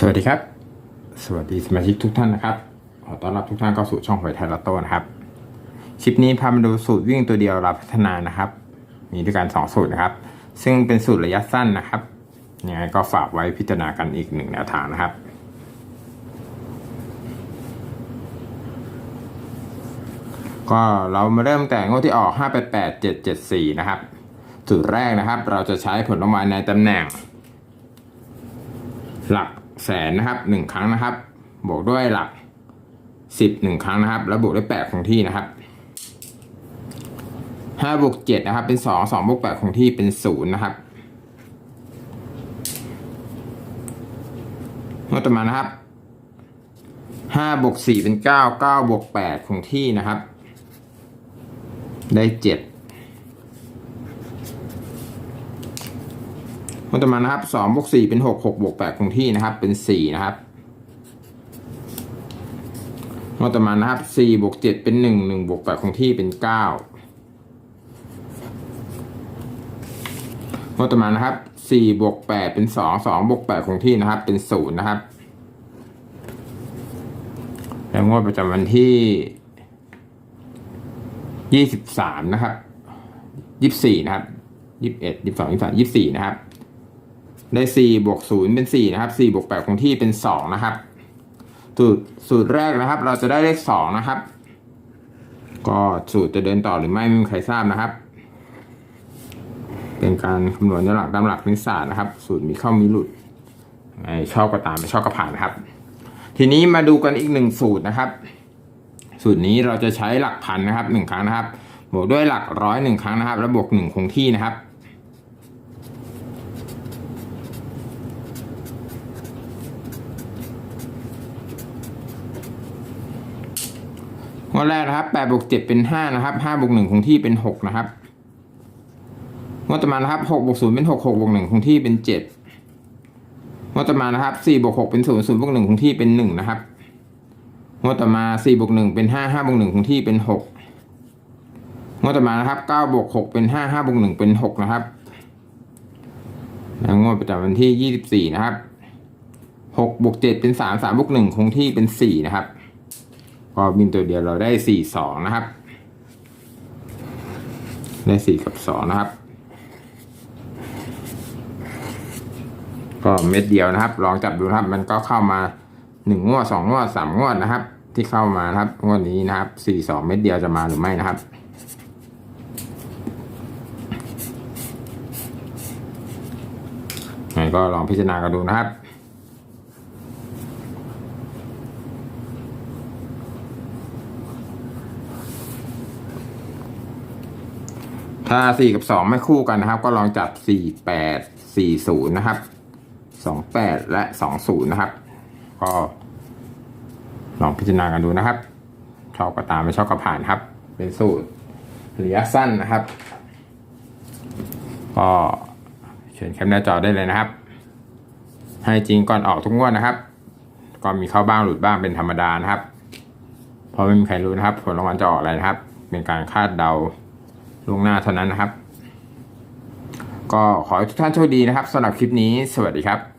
สวัสดีครับ สวัสดีสมาชิกทุกท่านนะครับ ขอต้อนรับทุกท่านเข้าสู่ช่องหวยไทยลัตโต้นะครับ คลิปนี้พามาดูสูตรวิ่งตัวเดียวรับพัฒนานะครับ มีด้วยกันสองสูตรนะครับ ซึ่งเป็นสูตรระยะสั้นนะครับ ยังไงก็ฝากไว้พิจารณากันอีกหนึ่งแนวทางนะครับ ก็เรามาเริ่มแต่งวดที่ออก 588774 นะครับ สูตรแรกนะครับ เราจะใช้ผลรางวัลในตำแหน่งหลัก แสนนะครับหนึ่งครั้งนะครับ บวกด้วยหลักสิบหนึ่งครั้งนะครับ แล้วบวกด้วยแปดคงที่นะครับห้าบวกเจ็ดนะครับ เป็นสองสองบวกแปดคงที่เป็นศูนย์นะครับงวดต่อมานะครับห้าบวกสี่เป็นเก้าเก้าบวกแปดคงที่นะครับ ได้เจ็ด มันต่อมานะครับสองบวกสี่เป็นหกหกบวกแปดคงที่นะครับ เป็นสี่นะครับมันต่อมานะครับสี่บวกเจ็ดเป็นหนึ่งหนึ่งบวกแปดคงที่เป็นเก้ามันต่อมานะครับสี่บวกแปดเป็นสองสองบวกแปดคงที่นะครับ เป็นศูนย์นะครับแล้วงวดประจำวันที่ยี่สิบสามนะครับยี่สิบสี่นะครับยี่สิบเอ็ดยี่สิบสองยี่สิบสามยี่สิบสี่นะครับ ได้สี่บวกศูนย์เป็นสี่นะครับสี่บวกแปดคงที่เป็นสองนะครับสูตรสูตรแรกนะครับ เราจะได้เลขสองนะครับ ก็สูตรจะเดินต่อหรือไม่ไม่มีใครทราบนะครับ เป็นการคำนวณในหลักตามหลักคณิตศาสตร์นะครับ สูตรมีเข้ามีหลุดไอชอบก็ตามไม่ชอบก็ผ่านครับ ทีนี้มาดูกันอีกหนึ่งสูตรนะครับ สูตรนี้เราจะใช้หลักพันนะครับหนึ่งครั้งนะครับบวกด้วยหลักร้อยหนึ่งครั้งนะครับ แล้วบวกหนึ่งคงที่นะครับ งวดแรกนะครับแปดบวกเจ็ดเป็นห้านะครับห้าบวกหนึ่งคงที่เป็นหกนะครับงวดต่อมานะครับหกบวกศูนย์เป็นหกหกบวกหนึ่งคงที่เป็นเจ็ดงวดต่อมานะครับสี่บวกหกเป็นศูนย์ศูนย์บวกหนึ่งคงที่เป็นหนึ่งนะครับงวดต่อมาสี่บวกหนึ่งเป็นห้าห้าบวกหนึ่งคงที่เป็นหกงวดต่อมานะครับเก้าบวกหกเป็นห้าห้าบวกหนึ่งเป็นหกนะครับแล้วงวดประจำวันที่ยี่สิบสี่นะครับหกบวกเจ็ดเป็นสามสามบวกหนึ่งคงที่เป็นสี่นะครับ ก็บินตัวเดียวเราได้สี่สองนะครับ ได้สี่กับสองนะครับ ก็เม็ดเดียวนะครับ ลองจับดูครับ มันก็เข้ามาหนึ่งงวดสองงวดสามงวดนะครับ ที่เข้ามานะครับงวดนี้นะครับสี่สองเม็ดเดียวจะมาหรือไม่นะครับก็ลองพิจารณากันดูนะครับ ถ้าสี่กับสองไม่คู่กันนะครับ ก็ลองจับสี่แปดสี่ศูนย์นะครับสองแปดและสองศูนย์นะครับ ก็ลองพิจารณากันดูนะครับ ชอบก็ตามไม่ชอบก็ผ่านครับ เป็นสูตรระยะสั้นนะครับ ก็เชิญแคปหน้าจอได้เลยนะครับ ให้จริงก่อนออกทุกงวดนะครับ ก็มีเข้าบ้างหลุดบ้างเป็นธรรมดานะครับ เพราะไม่มีใครรู้นะครับ ผลรางวัลจะออกอะไรนะครับ เป็นการคาดเดา ล่วงหน้าเท่านั้นนะครับ ก็ขอให้ทุกท่านโชคดีนะครับสำหรับคลิปนี้ สวัสดีครับ